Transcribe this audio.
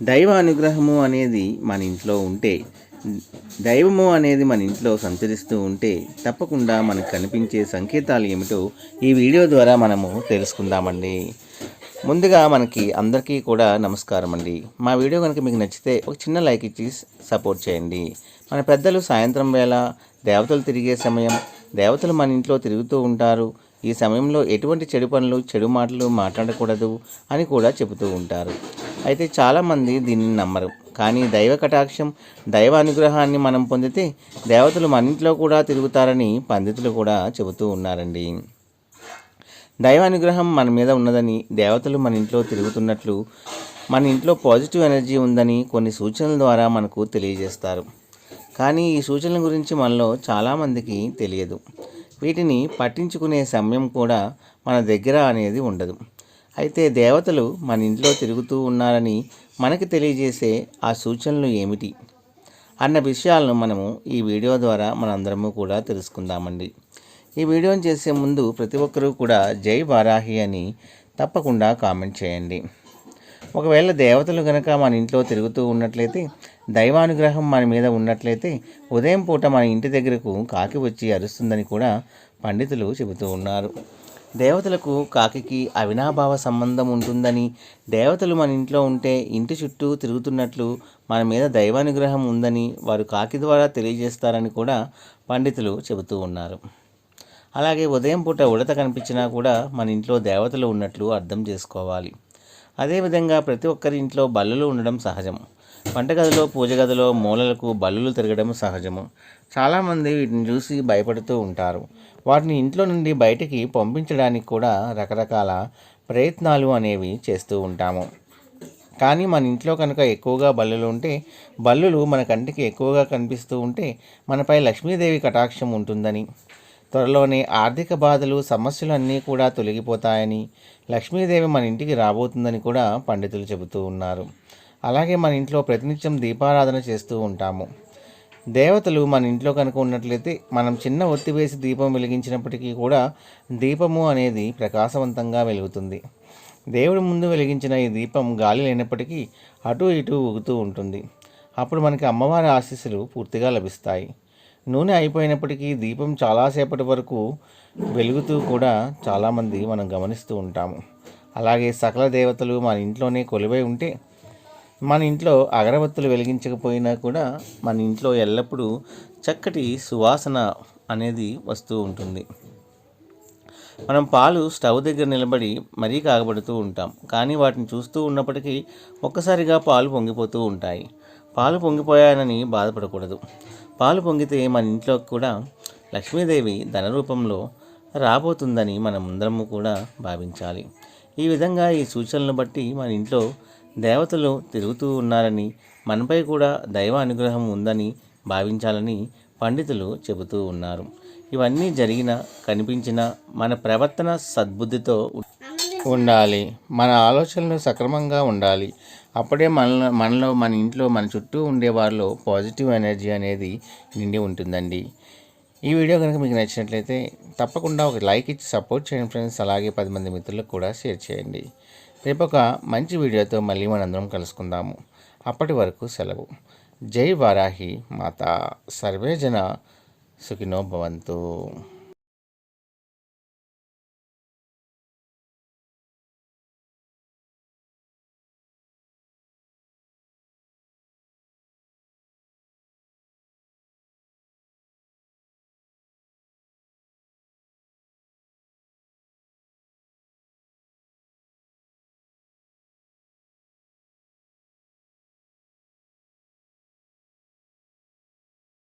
దైవ అనుగ్రహము అనేది మన ఇంట్లో ఉంటే దైవము అనేది మన ఇంట్లో సంచరిస్తూ ఉంటే తప్పకుండా మనకు కనిపించే సంకేతాలు ఏమిటో ఈ వీడియో ద్వారా మనము తెలుసుకుందామండి. ముందుగా మనకి అందరికీ కూడా నమస్కారం అండి. మా వీడియో కనుక మీకు నచ్చితే ఒక చిన్న లైక్ ఇచ్చి సపోర్ట్ చేయండి. మన పెద్దలు సాయంత్రం వేళ దేవతలు తిరిగే సమయం దేవతలు మన ఇంట్లో తిరుగుతూ ఉంటారు. ఈ సమయంలో ఎటువంటి చెడు పనులు చెడు మాటలు మాట్లాడకూడదు అని కూడా చెబుతూ ఉంటారు. అయితే చాలామంది దీన్ని నమ్మరు. కానీ దైవ కటాక్షం దైవ అనుగ్రహాన్ని మనం పొందితే దేవతలు మన ఇంట్లో కూడా తిరుగుతారని పండితులు కూడా చెబుతూ ఉన్నారండి. దైవ అనుగ్రహం మన మీద ఉన్నదని దేవతలు మన ఇంట్లో తిరుగుతున్నట్లు మన ఇంట్లో పాజిటివ్ ఎనర్జీ ఉందని కొన్ని సూచనల ద్వారా మనకు తెలియజేస్తారు. కానీ ఈ సూచనల గురించి మనలో చాలామందికి తెలియదు. వీటిని పట్టించుకునే సమయం కూడా మన దగ్గర అనేది ఉండదు. అయితే దేవతలు మన ఇంట్లో తిరుగుతూ ఉన్నారని మనకి తెలియజేసే ఆ సూచనలు ఏమిటి? అన్న విషయాలను మనము ఈ వీడియో ద్వారా మనందరము కూడా తెలుసుకుందామండి. ఈ వీడియోని చేసే ముందు ప్రతి ఒక్కరూ కూడా జై వారాహి అని తప్పకుండా కామెంట్ చేయండి. ఒకవేళ దేవతలు కనుక మన ఇంట్లో తిరుగుతూ ఉన్నట్లయితే దైవానుగ్రహం మన మీద ఉన్నట్లయితే ఉదయం పూట మన ఇంటి దగ్గరకు కాకి వచ్చి అరుస్తుందని కూడా పండితులు చెబుతూ ఉన్నారు. దేవతలకు కాకికి అవినాభావ సంబంధం ఉంటుందని దేవతలు మన ఇంట్లో ఉంటే ఇంటి చుట్టూ తిరుగుతున్నట్లు మన మీద దైవానుగ్రహం ఉందని వారు కాకి ద్వారా తెలియజేస్తారని కూడా పండితులు చెబుతూ ఉన్నారు. అలాగే ఉదయం పూట ఉడత కనిపించినా కూడా మన ఇంట్లో దేవతలు ఉన్నట్లు అర్థం చేసుకోవాలి. అదేవిధంగా ప్రతి ఒక్కరి ఇంట్లో బల్లులు ఉండడం సహజం. వంటగదిలో పూజ గదిలో మూలలకు బల్లులు తిరగడం సహజము. చాలామంది వీటిని చూసి భయపడుతూ ఉంటారు. వాటిని ఇంట్లో నుండి బయటికి పంపించడానికి కూడా రకరకాల ప్రయత్నాలు అనేవి చేస్తూ ఉంటాము. కానీ మన ఇంట్లో కనుక ఎక్కువగా బల్లులు ఉంటే బల్లులు మన కంటికి ఎక్కువగా కనిపిస్తూ ఉంటే మనపై లక్ష్మీదేవి కటాక్షం ఉంటుందని త్వరలోనే ఆర్థిక బాధలు సమస్యలు అన్నీ కూడా తొలగిపోతాయని లక్ష్మీదేవి మన ఇంటికి రాబోతుందని కూడా పండితులు చెబుతూ ఉన్నారు. అలాగే మన ఇంట్లో ప్రతినిత్యం దీపారాధన చేస్తూ ఉంటాము. దేవతలు మన ఇంట్లో కనుక ఉన్నట్లయితే మనం చిన్న ఒత్తి వేసి దీపం వెలిగించినప్పటికీ కూడా దీపము అనేది ప్రకాశవంతంగా వెలుగుతుంది. దేవుడి ముందు వెలిగించిన ఈ దీపం గాలి లేనప్పటికీ అటు ఇటు ఊగుతూ ఉంటుంది. అప్పుడు మనకి అమ్మవారి ఆశీస్సులు పూర్తిగా లభిస్తాయి. నూనె అయిపోయినప్పటికీ దీపం చాలాసేపటి వరకు వెలుగుతూ కూడా చాలామంది మనం గమనిస్తూ ఉంటాము. అలాగే సకల దేవతలు మన ఇంట్లోనే కొలువై ఉంటే మన ఇంట్లో అగరబత్తులు వెలిగించకపోయినా కూడా మన ఇంట్లో ఎల్లప్పుడూ చక్కటి సువాసన అనేది వస్తూ ఉంటుంది. మనం పాలు స్టవ్ దగ్గర నిలబడి మరీ కాగబడుతూ ఉంటాం. కానీ వాటిని చూస్తూ ఉన్నప్పటికీ ఒక్కసారిగా పాలు పొంగిపోతూ ఉంటాయి. పాలు పొంగిపోయానని బాధపడకూడదు. పాలు పొంగితే మన ఇంట్లో కూడా లక్ష్మీదేవి ధన రూపంలో రాబోతుందని అందరము కూడా భావించాలి. ఈ విధంగా ఈ సూచనలను బట్టి మన ఇంట్లో దేవతలు తిరుగుతూ ఉన్నారని మనపై కూడా దైవ అనుగ్రహం ఉందని భావించాలని పండితులు చెబుతూ ఉన్నారు. ఇవన్నీ జరిగిన కనిపించిన మన ప్రవర్తన సద్బుద్ధితో ఉండాలి. మన ఆలోచనలు సక్రమంగా ఉండాలి. అప్పుడే మన మనలో మన ఇంట్లో మన చుట్టూ ఉండే వారిలో పాజిటివ్ ఎనర్జీ అనేది నిండి ఉంటుందండి. ఈ వీడియో కనుక మీకు నచ్చినట్లయితే తప్పకుండా ఒక లైక్ ఇచ్చి సపోర్ట్ చేయండి ఫ్రెండ్స్. అలాగే పది మంది మిత్రులకు కూడా షేర్ చేయండి. రేపు ఒక మంచి వీడియోతో మళ్ళీ మనందరం కలుసుకుందాము. అప్పటి వరకు సెలవు. జై వారాహి మాత. సర్వే జన సుఖినో భవంతు.